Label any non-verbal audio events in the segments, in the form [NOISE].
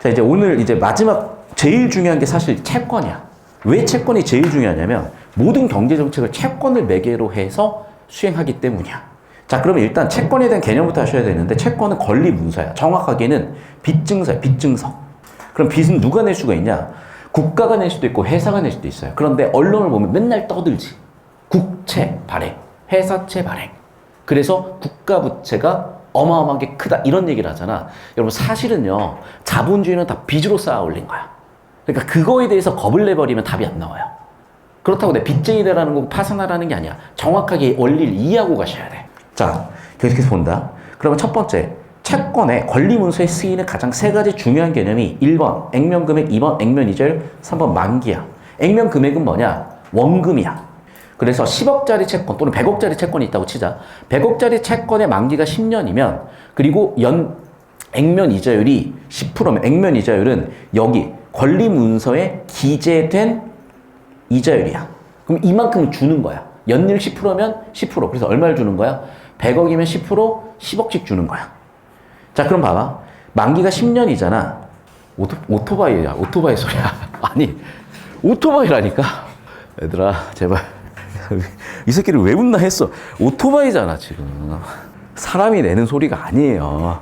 자, 이제 오늘 이제 마지막 제일 중요한 게 사실 채권이야. 왜 채권이 제일 중요하냐면 모든 경제 정책을 채권을 매개로 해서 수행하기 때문이야. 자, 그러면 일단 채권에 대한 개념부터 하셔야 되는데 채권은 권리 문서야. 정확하게는 빚증서야, 빚증서. 그럼 빚은 누가 낼 수가 있냐? 국가가 낼 수도 있고 회사가 낼 수도 있어요. 그런데 언론을 보면 맨날 떠들지. 국채 발행, 회사채 발행. 그래서 국가 부채가 어마어마하게 크다 이런 얘기를 하잖아. 여러분 사실은요 자본주의는 다 빚으로 쌓아 올린 거야. 그러니까 그거에 대해서 겁을 내버리면 답이 안 나와요. 그렇다고 내 빚쟁이다라는 거 파산하라는 게 아니야. 정확하게 원리를 이해하고 가셔야 돼. 자, 계속해서 본다. 그러면 첫 번째, 채권의 권리 문서에 쓰이는 가장 세 가지 중요한 개념이 1번 액면 금액, 2번 액면 이자율, 3번 만기야. 액면 금액은 뭐냐? 원금이야. 그래서 10억짜리 채권 또는 100억짜리 채권이 있다고 치자. 100억짜리 채권의 만기가 10년이면 그리고 연 액면 이자율이 10%면 액면 이자율은 여기 권리 문서에 기재된 이자율이야. 그럼 이만큼 주는 거야. 연일 10%면 10%. 그래서 얼마를 주는 거야? 100억이면 10%, 10억씩 주는 거야. 자, 그럼 봐봐. 만기가 10년이잖아. 오토, 오토바이야. 오토바이 소리야. [LAUGHS] 아니, 오토바이라니까. 얘들아, 제발. [LAUGHS] 이 새끼를 왜 웃나 했어. 오토바이잖아, 지금. 사람이 내는 소리가 아니에요.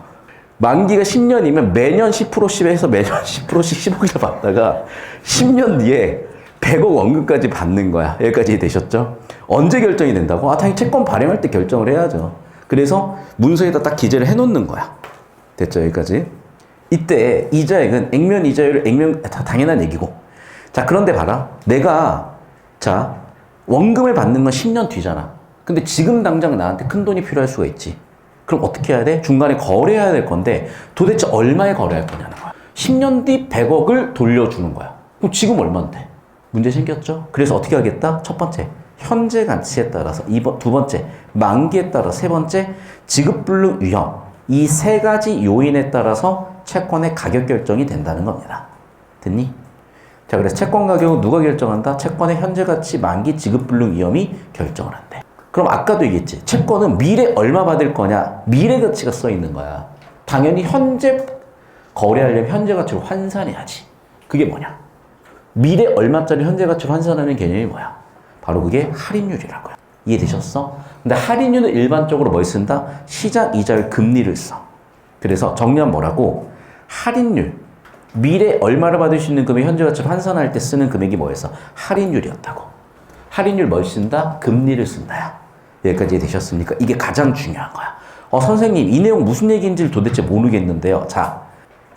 만기가 10년이면 매년 10%씩 해서 매년 [LAUGHS] 10%씩 10억이나 받다가 10년 뒤에 100억 원금까지 받는 거야. 여기까지 되셨죠? 언제 결정이 된다고? 아, 당연히 채권 발행할 때 결정을 해야죠. 그래서 문서에다 딱 기재를 해놓는 거야. 됐죠? 여기까지. 이때 이자액은 액면 이자율, 액면, 다 당연한 얘기고. 자, 그런데 봐라. 내가, 자, 원금을 받는 건 10년 뒤잖아. 근데 지금 당장 나한테 큰 돈이 필요할 수가 있지. 그럼 어떻게 해야 돼? 중간에 거래해야 될 건데 도대체 얼마에 거래할 거냐는 거야. 10년 뒤 100억을 돌려주는 거야. 그럼 지금 얼마인데? 문제 생겼죠? 그래서 어떻게 하겠다? 첫 번째, 현재 가치에 따라서. 이번, 두 번째, 만기에 따라. 세 번째, 지급불능 위험. 이 세 가지 요인에 따라서 채권의 가격 결정이 된다는 겁니다. 됐니? 자, 그래서 채권 가격은 누가 결정한다? 채권의 현재 가치, 만기, 지급 불능 위험이 결정을 한대. 그럼 아까도 얘기했지. 채권은 미래 얼마 받을 거냐? 미래 가치가 써 있는 거야. 당연히 현재 거래하려면 현재 가치로 환산해야지. 그게 뭐냐? 미래 얼마짜리 현재 가치로 환산하는 개념이 뭐야? 바로 그게 할인율이라고요. 이해되셨어? 근데 할인율은 일반적으로 뭘 쓴다? 시장 이자율 금리를 써. 그래서 정리하면 뭐라고? 할인율. 미래 얼마를 받을 수 있는 금액 현재 가치로 환산할 때 쓰는 금액이 뭐였어? 할인율이었다고. 할인율 뭘 쓴다? 금리를 쓴다야. 여기까지 되셨습니까? 이게 가장 중요한 거야. 어, 선생님, 이 내용 무슨 얘기인지 도대체 모르겠는데요. 자,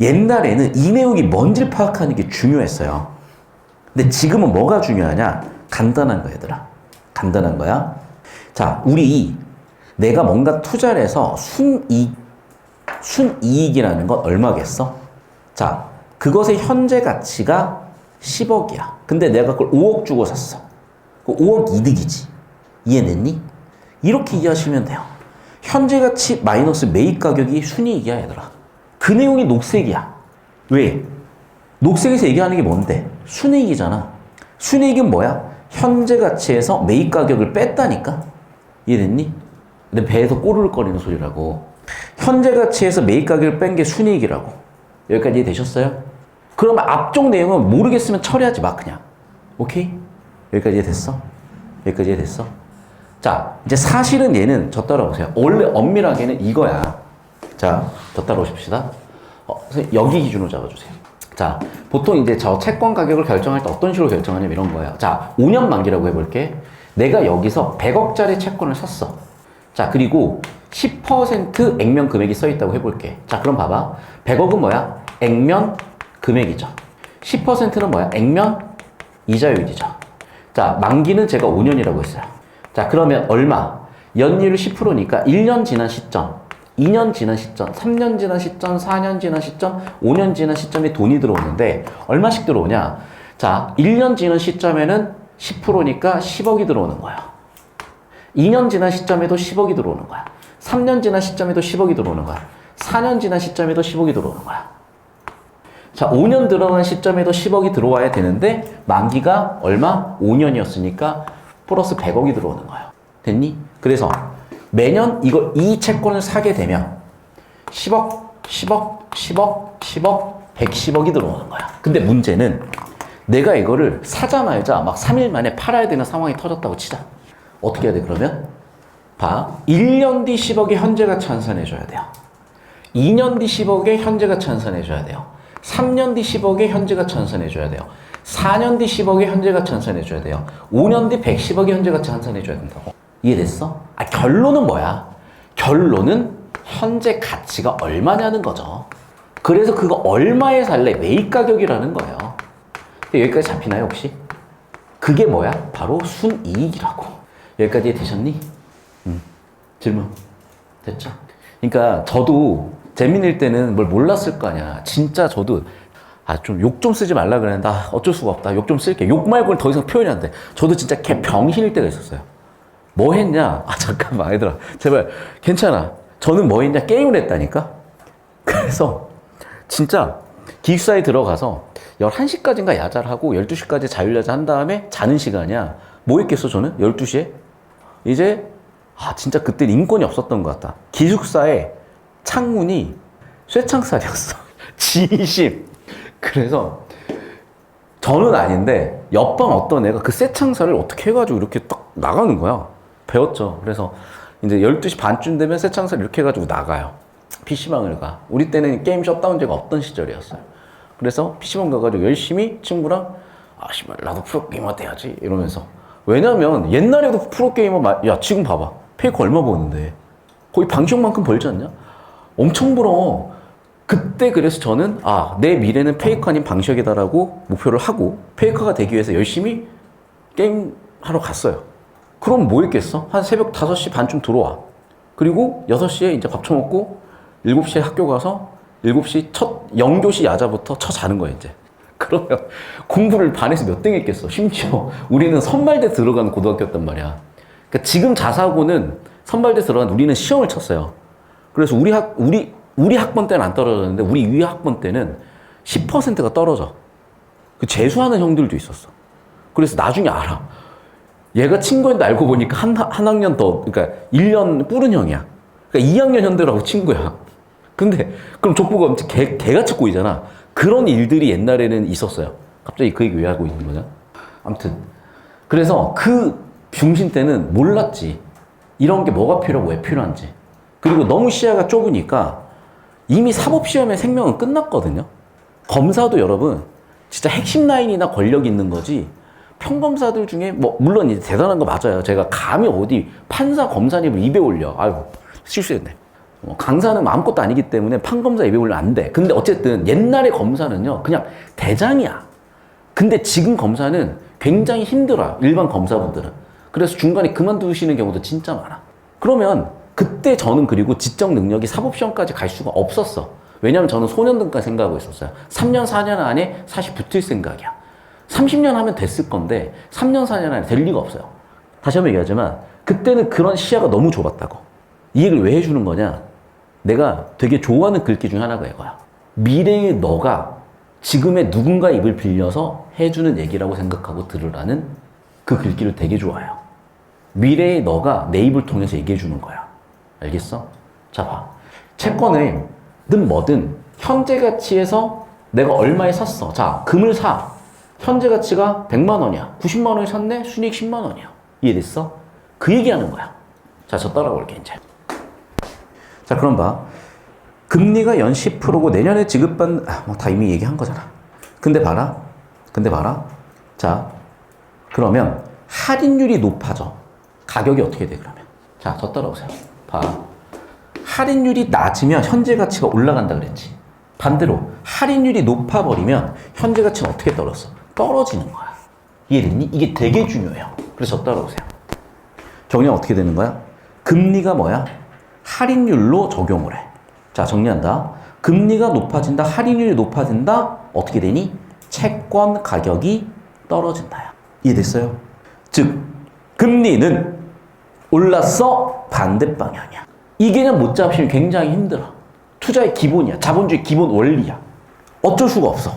옛날에는 이 내용이 뭔지를 파악하는 게 중요했어요. 근데 지금은 뭐가 중요하냐? 간단한 거, 얘들아. 간단한 거야. 자, 우리 내가 뭔가 투자를 해서 순이익, 순이익이라는 건 얼마겠어? 자, 그것의 현재 가치가 10억이야. 근데 내가 그걸 5억 주고 샀어. 그 5억 이득이지. 이해됐니? 이렇게 이해하시면 돼요. 현재 가치 마이너스 매입 가격이 순이익이야, 얘들아. 그 내용이 녹색이야. 왜? 녹색에서 얘기하는 게 뭔데? 순이익이잖아. 순이익은 뭐야? 현재 가치에서 매입 가격을 뺐다니까? 이해됐니? 내 배에서 꼬르륵거리는 소리라고. 현재 가치에서 매입 가격을 뺀 게 순이익이라고. 여기까지 이해되셨어요? 그러면 앞쪽 내용은 모르겠으면 처리하지 마, 그냥. 오케이? 여기까지 이해됐어? 여기까지 이해됐어? 자, 이제 사실은 얘는 저 따라오세요. 원래 엄밀하게는 이거야. 자, 저 따라오십시다. 어, 여기 기준으로 잡아주세요. 자, 보통 이제 저 채권 가격을 결정할 때 어떤 식으로 결정하냐면 이런 거예요. 자, 5년 만기라고 해볼게. 내가 여기서 100억짜리 채권을 샀어. 자, 그리고 10% 액면 금액이 써 있다고 해볼게. 자, 그럼 봐봐. 100억은 뭐야? 액면 금액이죠. 10%는 뭐야? 액면 이자율이죠. 자, 만기는 제가 5년이라고 했어요. 자, 그러면 얼마? 연율 10%니까 1년 지난 시점, 2년 지난 시점, 3년 지난 시점, 4년 지난 시점, 5년 지난 시점에 돈이 들어오는데 얼마씩 들어오냐? 자, 1년 지난 시점에는 10%니까 10억이 들어오는 거야. 2년 지난 시점에도 10억이 들어오는 거야. 3년 지난 시점에도 10억이 들어오는 거야. 4년 지난 시점에도 10억이 들어오는 거야. 자, 5년 들어간 시점에도 10억이 들어와야 되는데 만기가 얼마? 5년이었으니까 플러스 100억이 들어오는 거예요. 됐니? 그래서 매년 이거 이 채권을 사게 되면 10억, 10억, 10억, 10억, 110억이 들어오는 거야. 근데 문제는 내가 이거를 사자마자 막 3일 만에 팔아야 되는 상황이 터졌다고 치자. 어떻게 해야 돼, 그러면? 봐. 1년 뒤 10억의 현재 가치 환산해줘야 돼요. 2년 뒤 10억의 현재 가치 환산해줘야 돼요. 3년 뒤 10억의 현재 가치 환산해줘야 돼요. 4년 뒤 10억의 현재 가치 환산해줘야 돼요. 5년 뒤 110억의 현재 가치 환산해줘야 된다고. 이해됐어? 아, 결론은 뭐야? 결론은 현재 가치가 얼마냐는 거죠. 그래서 그거 얼마에 살래? 매입 가격이라는 거예요. 여기까지 잡히나요, 혹시? 그게 뭐야? 바로 순이익이라고. 여기까지 되셨니? 음. 질문. 됐죠? 그러니까 저도 재민일 때는 뭘 몰랐을 거 아니야. 진짜 저도 아 좀 욕 좀 쓰지 말라 그랬는데 아, 어쩔 수가 없다. 욕 좀 쓸게. 욕 말고는 더 이상 표현이 안 돼. 저도 진짜 개 병신일 때가 있었어요. 뭐 했냐? 아 잠깐만 얘들아 제발 괜찮아. 저는 뭐 했냐? 게임을 했다니까. 그래서 진짜 기숙사에 들어가서 11시까지인가 야자를 하고 12시까지 자율야자 한 다음에 자는 시간이야. 뭐 했겠어 저는? 12시에? 이제 아 진짜 그때 인권이 없었던 것 같다. 기숙사에 창문이 쇠창살이었어. [LAUGHS] 진심. 그래서 저는 아닌데 옆방 어떤 애가 그 쇠창살을 어떻게 해가지고 이렇게 딱 나가는 거야. 배웠죠. 그래서 이제 12시 반쯤 되면 쇠창살 이렇게 해가지고 나가요. PC방을 가. 우리 때는 게임 셧다운제가 없던 시절이었어요. 그래서 PC방 가가지고 열심히 친구랑 아, 씨발, 나도 프로게이머 돼야지. 이러면서. 왜냐면 옛날에도 프로게이머, 마- 야, 지금 봐봐. 페이커 얼마 버는데. 거의 방시형만큼 벌지 않냐? 엄청 벌어. 그때 그래서 저는 아, 내 미래는 페이커 아닌 방시혁이다라고 목표를 하고 페이커가 되기 위해서 열심히 게임 하러 갔어요. 그럼 뭐 했겠어? 한 새벽 5시 반쯤 들어와. 그리고 6시에 이제 밥 처먹고 7시에 학교 가서 7시 첫 영교시 야자부터 쳐 자는 거야, 이제. [LAUGHS] 그러면 공부를 반에서 몇 등 했겠어. 심지어 우리는 선발대 들어가는 고등학교였단 말이야. 그러니까 지금 자사고는 선발대 들어간 우리는 시험을 쳤어요. 그래서 우리 학 우리 우리 학번 때는 안 떨어졌는데 우리 위 학번 때는 10%가 떨어져. 그 재수하는 형들도 있었어. 그래서 나중에 알아. 얘가 친구인데 알고 보니까 한, 한 학년 더, 그러니까 1년 뿌른 형이야. 그러니까 2학년 형들하고 친구야. 근데, 그럼 족보가 엄청 개, 개같이 꼬이잖아. 그런 일들이 옛날에는 있었어요. 갑자기 그 얘기 왜 하고 있는 거냐? 아무튼. 그래서 그 중심 때는 몰랐지. 이런 게 뭐가 필요하고 왜 필요한지. 그리고 너무 시야가 좁으니까 이미 사법시험의 생명은 끝났거든요. 검사도 여러분, 진짜 핵심 라인이나 권력 있는 거지. 평검사들 중에 뭐 물론 이제 대단한 거 맞아요. 제가 감히 어디 판사 검사님을 입에 올려. 아유 실수했네. 어, 강사는 아무것도 아니기 때문에 판검사 입에 올리면 안 돼. 근데 어쨌든 옛날의 검사는요 그냥 대장이야. 근데 지금 검사는 굉장히 힘들어요. 일반 검사분들은. 그래서 중간에 그만두시는 경우도 진짜 많아. 그러면 그때 저는 그리고 지적 능력이 사법시험까지 갈 수가 없었어. 왜냐면 저는 소년등까지 생각하고 있었어요. 3년, 4년 안에 사실 붙을 생각이야. 30년 하면 됐을 건데 3년, 4년 안에 될 리가 없어요. 다시 한번 얘기하지만 그때는 그런 시야가 너무 좁았다고. 이 얘기를 왜 해주는 거냐? 내가 되게 좋아하는 글귀 중 하나가 이거야. 미래의 너가 지금의 누군가 입을 빌려서 해주는 얘기라고 생각하고 들으라는 그 글귀를 되게 좋아해요. 미래의 너가 내 입을 통해서 얘기해 주는 거야. 알겠어? 자, 봐. 채권을든 뭐든 현재 가치에서 내가 얼마에 샀어. 자, 금을 사. 현재 가치가 100만 원이야. 90만 원에 샀네? 순이익 10만 원이야. 이해됐어? 그 얘기하는 거야. 자, 저 따라볼게, 이제. 자, 그럼 봐. 금리가 연 10%고 내년에 지급받는, 아, 뭐 다 이미 얘기한 거잖아. 근데 봐라. 근데 봐라. 자, 그러면 할인율이 높아져. 가격이 어떻게 돼, 그러면? 자, 저 따라오세요. 봐. 할인율이 낮으면 현재 가치가 올라간다 그랬지. 반대로 할인율이 높아버리면 현재 가치는 어떻게 떨어졌어? 떨어지는 거야. 이해됐니? 이게 되게 중요해요. 그래서 저 따라오세요. 정리가 어떻게 되는 거야? 금리가 뭐야? 할인율로 적용을 해. 자, 정리한다. 금리가 높아진다, 할인율이 높아진다, 어떻게 되니? 채권 가격이 떨어진다야. 이해됐어요? 즉, 금리는 올랐어, 반대 방향이야. 이 개념 못 잡으시면 굉장히 힘들어. 투자의 기본이야. 자본주의 기본 원리야. 어쩔 수가 없어.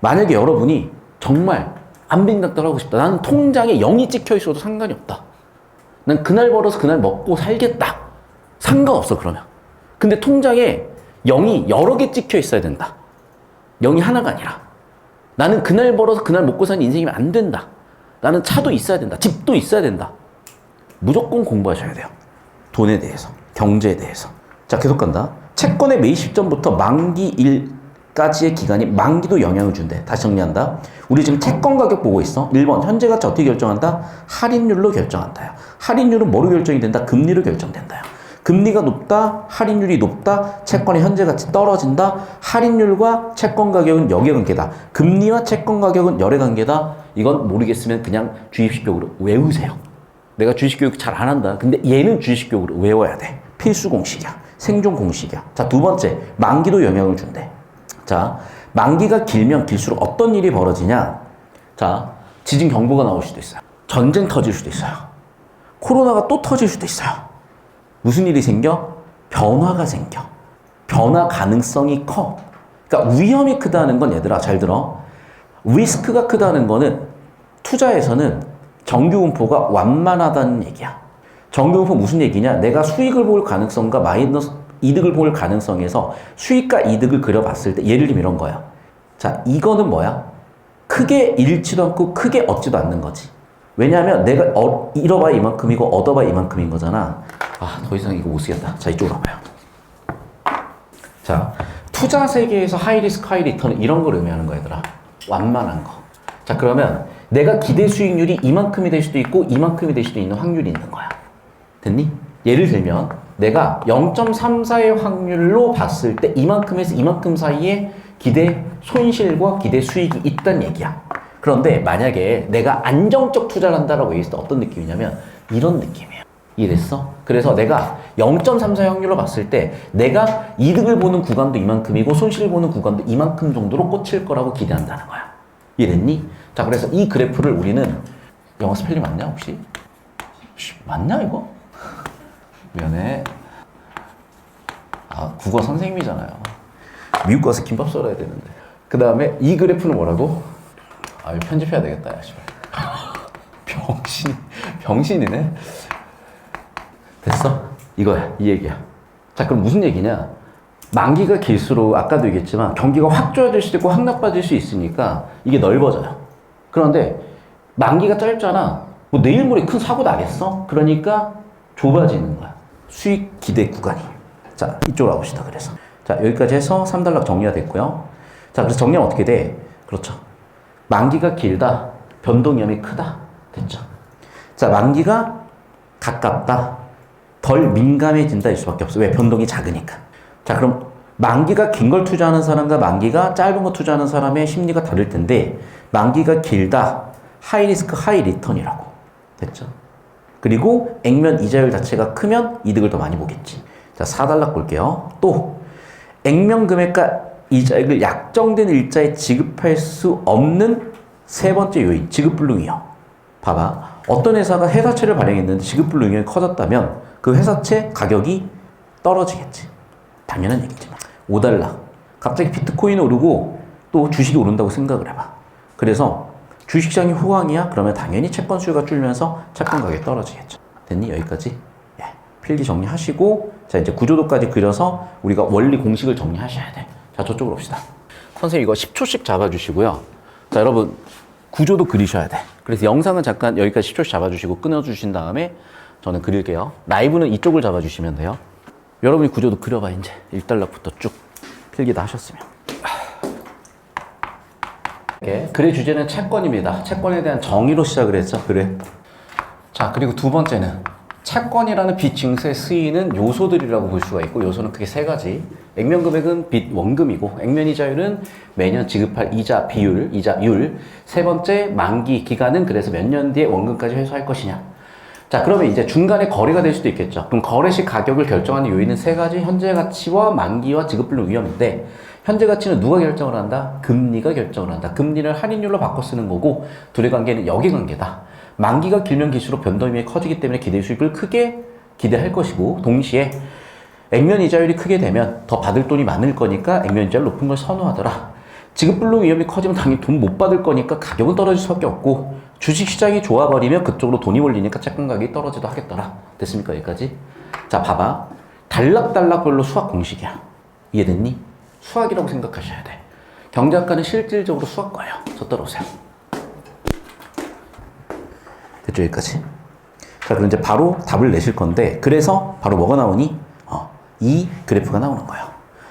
만약에 여러분이 정말 안 빈닥달 하고 싶다. 나는 통장에 0이 찍혀 있어도 상관이 없다. 난 그날 벌어서 그날 먹고 살겠다. 상관없어, 그러면. 근데 통장에 0이 여러 개 찍혀 있어야 된다. 영이 하나가 아니라 나는 그날 벌어서 그날 먹고 사는 인생이면 안 된다. 나는 차도 있어야 된다. 집도 있어야 된다. 무조건 공부하셔야 돼요. 돈에 대해서, 경제에 대해서. 자, 계속 간다. 채권의 매입 시점부터 만기일까지의 기간이 만기도 영향을 준대. 다시 정리한다. 우리 지금 채권 가격 보고 있어. 1번, 현재 가치 어떻게 결정한다? 할인율로 결정한다. 할인율은 뭐로 결정이 된다? 금리로 결정된다. 금리가 높다, 할인율이 높다, 채권의 현재 가치 떨어진다, 할인율과 채권 가격은 역의 관계다. 금리와 채권 가격은 열의 관계다. 이건 모르겠으면 그냥 주입식격으로 외우세요. 내가 주식 교육 잘 안 한다. 근데 얘는 주식 교육으로 외워야 돼. 필수 공식이야. 생존 공식이야. 자, 두 번째, 만기도 영향을 준대. 자, 만기가 길면 길수록 어떤 일이 벌어지냐? 자, 지진 경보가 나올 수도 있어요. 전쟁 터질 수도 있어요. 코로나가 또 터질 수도 있어요. 무슨 일이 생겨? 변화가 생겨. 변화 가능성이 커. 그러니까 위험이 크다는 건 얘들아, 잘 들어. 리스크가 크다는 거는 투자에서는 정규분포가 완만하다는 얘기야. 정규분포 무슨 얘기냐? 내가 수익을 볼 가능성과 마이너스 이득을 볼 가능성에서 수익과 이득을 그려봤을 때 예를 들면 이런 거야. 자, 이거는 뭐야? 크게 잃지도 않고 크게 얻지도 않는 거지. 왜냐하면 내가 어, 잃어봐야 이만큼이고 얻어봐야 이만큼인 거잖아. 아, 더 이상 이거 못 쓰겠다. 자, 이쪽으로 와봐요. 자, 투자 세계에서 하이 리스크 하이 리턴은 이런 걸 의미하는 거야, 얘들아. 완만한 거. 자, 그러면 내가 기대 수익률이 이만큼이 될 수도 있고 이만큼이 될 수도 있는 확률이 있는 거야. 됐니? 예를 들면 내가 0.34의 확률로 봤을 때 이만큼에서 이만큼 사이에 기대 손실과 기대 수익이 있다는 얘기야. 그런데 만약에 내가 안정적 투자를 한다라고 얘기했을 때 어떤 느낌이냐면 이런 느낌이에요. 이해됐어? 그래서 내가 0.34 확률로 봤을 때 내가 이득을 보는 구간도 이만큼이고 손실을 보는 구간도 이만큼 정도로 꽂힐 거라고 기대한다는 거야. 이해됐니? 자, 그래서 이 그래프를 우리는 영어 스펠링 맞냐 혹시? 씨, 맞냐 이거? [LAUGHS] 미안해. 아, 국어 선생님이잖아요. 미국 가서 김밥 썰어야 되는데. 그 다음에 이 그래프는 뭐라고? 아, 이거 편집해야 되겠다, 야, 씨발. [LAUGHS] 병신, 병신이네. 됐어? 이거야, 이 얘기야. 자, 그럼 무슨 얘기냐? 만기가 길수록 아까도 얘기했지만 경기가 확 좋아질 수도 있고 확 나빠질 수 있으니까 이게 넓어져요. 그런데 만기가 짧잖아. 뭐 내일 모레 큰 사고 나겠어? 그러니까 좁아지는 거야. 수익 기대 구간이. 자, 이쪽으로 와봅시다. 그래서. 자, 여기까지 해서 3단락 정리가 됐고요. 자, 그래서 정리하면 어떻게 돼? 그렇죠. 만기가 길다. 변동 위험이 크다. 됐죠. 자, 만기가 가깝다. 덜 민감해진다일 수밖에 없어. 왜? 변동이 작으니까. 자, 그럼 만기가 긴 걸 투자하는 사람과 만기가 짧은 거 투자하는 사람의 심리가 다를 텐데, 만기가 길다. 하이 리스크, 하이 리턴이라고. 됐죠? 그리고 액면 이자율 자체가 크면 이득을 더 많이 보겠지. 자, 4단락 볼게요. 또, 액면 금액과 이자액을 약정된 일자에 지급할 수 없는 세 번째 요인, 지급 불능 위험. 봐봐. 어떤 회사가 회사채를 발행했는데 지급 불능 위험이 커졌다면 그 회사채 가격이 떨어지겠지. 당연한 얘기지만. 5달러. 갑자기 비트코인이 오르고 또 주식이 오른다고 생각을 해봐. 그래서 주식시장이 호황이야? 그러면 당연히 채권 수요가 줄면서 채권 가격이 떨어지겠죠. 됐니? 여기까지? 예. 필기 정리하시고, 자, 이제 구조도까지 그려서 우리가 원리 공식을 정리하셔야 돼. 자, 저쪽으로 옵시다. 선생님 이거 10초씩 잡아주시고요. 자, 여러분, 구조도 그리셔야 돼. 그래서 영상은 잠깐 여기까지 10초씩 잡아주시고 끊어주신 다음에 저는 그릴게요. 라이브는 이쪽을 잡아주시면 돼요. 여러분이 구조도 그려봐, 이제. 1달락부터 쭉 필기 다 하셨으면. 예, 글의 주제는 채권입니다. 채권에 대한 정의로 시작을 했죠. 그래. 자, 그리고 두 번째는 채권이라는 빚 증세에 쓰이는 요소들이라고 볼 수가 있고 요소는 크게 세 가지. 액면 금액은 빚 원금이고 액면 이자율은 매년 지급할 이자 비율, 이자율. 세 번째 만기 기간은 그래서 몇 년 뒤에 원금까지 회수할 것이냐. 자, 그러면 이제 중간에 거래가 될 수도 있겠죠. 그럼 거래 시 가격을 결정하는 요인은 세 가지 현재 가치와 만기와 지급불능 위험인데 현재 가치는 누가 결정을 한다? 금리가 결정을 한다. 금리를 할인율로 바꿔 쓰는 거고 둘의 관계는 역의 관계다. 만기가 길면 길수록 변동이 커지기 때문에 기대 수익을 크게 기대할 것이고 동시에 액면 이자율이 크게 되면 더 받을 돈이 많을 거니까 액면 이자율 높은 걸 선호하더라. 지급불능 위험이 커지면 당연히 돈 못 받을 거니까 가격은 떨어질 수밖에 없고 주식시장이 좋아버리면 그쪽으로 돈이 몰리니까 채권 가격이 떨어지도 하겠더라. 됐습니까? 여기까지? 자, 봐봐. 단락단락별로 수학 공식이야. 이해됐니? 수학이라고 생각하셔야 돼. 경제학과는 실질적으로 수학과예요. 저 따라오세요. 됐죠, 여기까지? 자, 그럼 이제 바로 답을 내실 건데, 그래서 바로 뭐가 나오니? 어, 이 그래프가 나오는 거예요.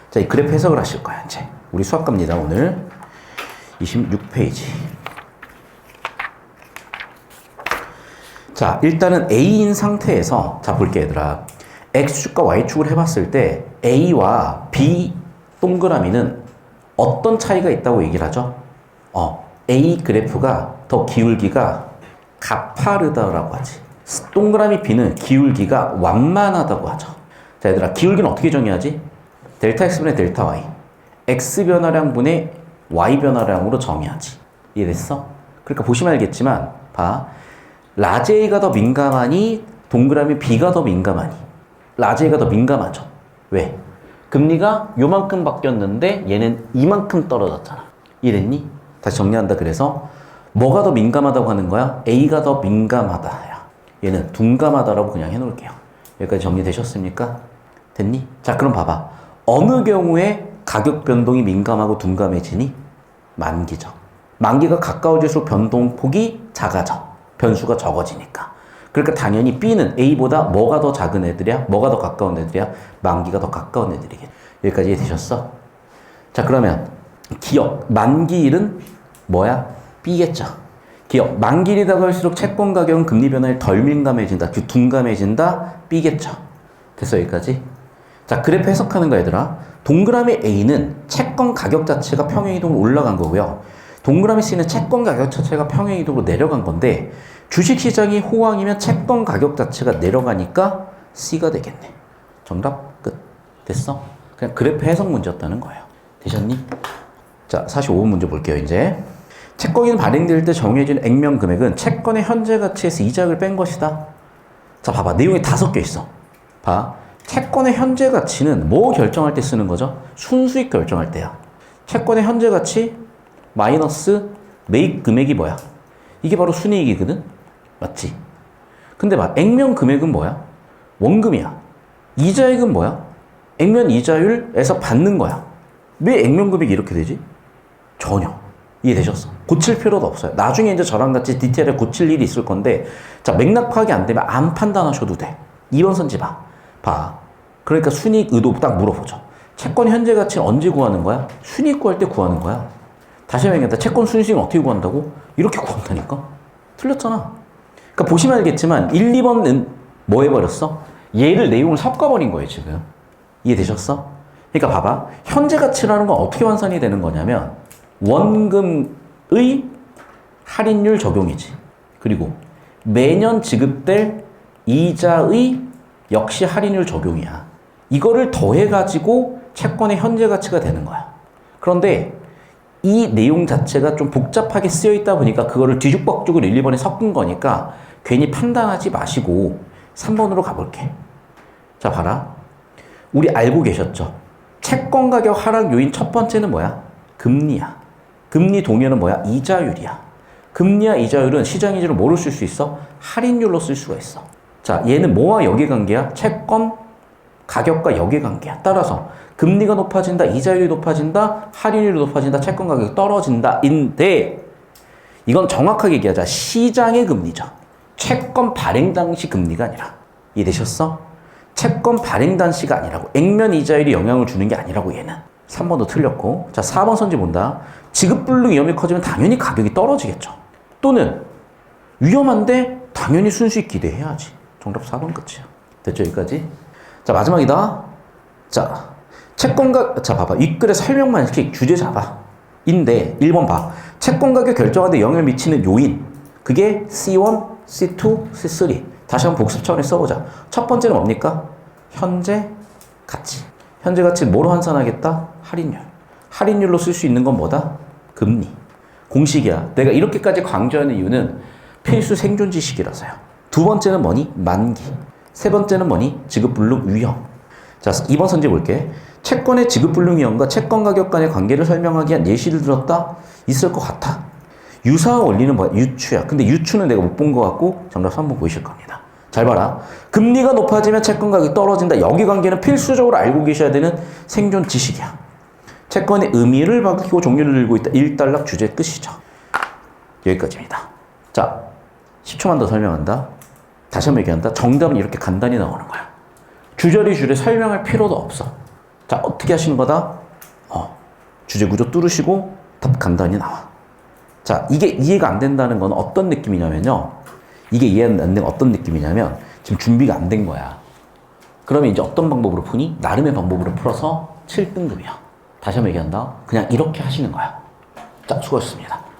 자, 이 그래프 해석을 하실 거예요, 이제. 우리 수학과입니다, 오늘. 26페이지. 자, 일단은 A인 상태에서, 자, 볼게, 얘들아. X축과 Y축을 해봤을 때, A와 B 동그라미는 어떤 차이가 있다고 얘기를 하죠? 어, A 그래프가 더 기울기가 가파르다라고 하지. 동그라미 B는 기울기가 완만하다고 하죠. 자, 얘들아, 기울기는 어떻게 정의하지? 델타 X분의 델타 Y. X 변화량분의 Y 변화량으로 정의하지. 이해됐어? 그러니까 보시면 알겠지만, 봐. 라지 A가 더 민감하니 동그라미 B가 더 민감하니 라지 A가 더 민감하죠. 왜? 금리가 요만큼 바뀌었는데 얘는 이만큼 떨어졌잖아. 이해됐니? 다시 정리한다. 그래서 뭐가 더 민감하다고 하는 거야? A가 더 민감하다야. 얘는 둔감하다라고 그냥 해놓을게요. 여기까지 정리되셨습니까? 됐니? 자, 그럼 봐봐. 어느 경우에 가격 변동이 민감하고 둔감해지니? 만기죠. 만기가 가까워질수록 변동폭이 작아져. 변수가 적어지니까. 그러니까 당연히 B는 A보다 뭐가 더 작은 애들이야? 뭐가 더 가까운 애들이야? 만기가 더 가까운 애들이겠. 여기까지 이해되셨어? 자, 그러면 기업 만기일은 뭐야? B겠죠. 기업 만기일이 다가올수록 채권 가격은 금리 변화에 덜 민감해진다. 그 둔감해진다. B겠죠. 됐어 여기까지? 자, 그래프 해석하는 거 얘들아. 동그라미 A는 채권 가격 자체가 평행이동으로 올라간 거고요. 동그라미 C는 채권 가격 자체가 평행이동으로 내려간 건데 주식시장이 호황이면 채권 가격 자체가 내려가니까 C가 되겠네. 정답 끝. 됐어? 그냥 그래프 해석 문제였다는 거예요. 되셨니? 자, 45번 문제 볼게요, 이제. 채권이 발행될 때 정해진 액면 금액은 채권의 현재 가치에서 이자를 뺀 것이다. 자, 봐봐. 내용이 다 섞여 있어. 봐. 채권의 현재 가치는 뭐 결정할 때 쓰는 거죠? 순수익 결정할 때야. 채권의 현재 가치 마이너스 매입 금액이 뭐야? 이게 바로 순이익이거든? 맞지? 근데 봐. 액면 금액은 뭐야? 원금이야. 이자액은 뭐야? 액면 이자율에서 받는 거야. 왜 액면 금액이 이렇게 되지? 전혀. 이해되셨어? 고칠 필요도 없어요. 나중에 이제 저랑 같이 디테일에 고칠 일이 있을 건데, 자, 맥락 파악이 안 되면 안 판단하셔도 돼. 2번 선지 봐. 봐. 그러니까 순이익 의도 딱 물어보죠. 채권 현재 가치는 언제 구하는 거야? 순이익 구할 때 구하는 거야. 다시 말하겠다. 채권 순수익은 어떻게 구한다고? 이렇게 구한다니까? 틀렸잖아. 그러니까 보시면 알겠지만 1, 2번은 뭐 해버렸어? 얘를 내용을 섞어버린 거예요, 지금. 이해되셨어? 그러니까 봐봐. 현재 가치라는 건 어떻게 환산이 되는 거냐면 원금의 할인율 적용이지. 그리고 매년 지급될 이자의 역시 할인율 적용이야. 이거를 더해가지고 채권의 현재 가치가 되는 거야. 그런데 이 내용 자체가 좀 복잡하게 쓰여 있다 보니까 그거를 뒤죽박죽을 1, 2번에 섞은 거니까 괜히 판단하지 마시고 3번으로 가볼게. 자, 봐라. 우리 알고 계셨죠? 채권 가격 하락 요인 첫 번째는 뭐야? 금리야. 금리 동의어는 뭐야? 이자율이야. 금리와 이자율은 시장 이자를 뭐로 쓸 수 있어? 할인율로 쓸 수가 있어. 자, 얘는 뭐와 역의관계야? 채권 가격과 역의관계야. 따라서 금리가 높아진다, 이자율이 높아진다, 할인율이 높아진다, 채권 가격이 떨어진다. 인데 이건 정확하게 얘기하자. 시장의 금리죠. 채권 발행 당시 금리가 아니라. 이해되셨어? 채권 발행 당시가 아니라고. 액면 이자율이 영향을 주는 게 아니라고 얘는. 3번도 틀렸고. 자, 4번 선지 본다. 지급 불능 위험이 커지면 당연히 가격이 떨어지겠죠. 또는 위험한데 당연히 순수익 기대해야지. 정답 4번 끝이야. 됐죠? 여기까지? 자, 마지막이다. 자, 채권가, 자, 봐봐. 윗글에 설명만 이렇게 주제 잡아. 인데, 1번 봐. 채권 가격 결정하는데 영향을 미치는 요인. 그게 C1, C2, C3. 다시 한번 복습 차원에 써보자. 첫 번째는 뭡니까? 현재 가치. 현재 가치를 뭐로 환산하겠다? 할인율. 할인율로 쓸 수 있는 건 뭐다? 금리. 공식이야. 내가 이렇게까지 강조하는 이유는 필수 생존 지식이라서요. 두 번째는 뭐니? 만기. 세 번째는 뭐니? 지급불능 위험. 자, 2번 선지 볼게. 채권의 지급불능 위험과 채권 가격 간의 관계를 설명하기 위한 예시를 들었다? 있을 것 같아. 유사한 원리는 뭐야? 유추야. 근데 유추는 내가 못 본 것 같고 정답 3번 보이실 겁니다. 잘 봐라. 금리가 높아지면 채권 가격이 떨어진다. 여기 관계는 필수적으로 알고 계셔야 되는 생존 지식이야. 채권의 의미를 밝히고 종류를 들고 있다. 1단락 주제 끝이죠. 여기까지입니다. 자, 10초만 더 설명한다. 다시 한번 얘기한다. 정답은 이렇게 간단히 나오는 거야. 주저리 줄에 설명할 필요도 없어. 자, 어떻게 하시는 거다? 어, 주제 구조 뚫으시고 답 간단히 나와. 자, 이게 이해가 안 된다는 건 어떤 느낌이냐면요. 이게 이해 안 되는 어떤 느낌이냐면 지금 준비가 안 된 거야. 그러면 이제 어떤 방법으로 푸니? 나름의 방법으로 풀어서 7등급이야. 다시 한번 얘기한다. 그냥 이렇게 하시는 거야. 자, 수고하셨습니다.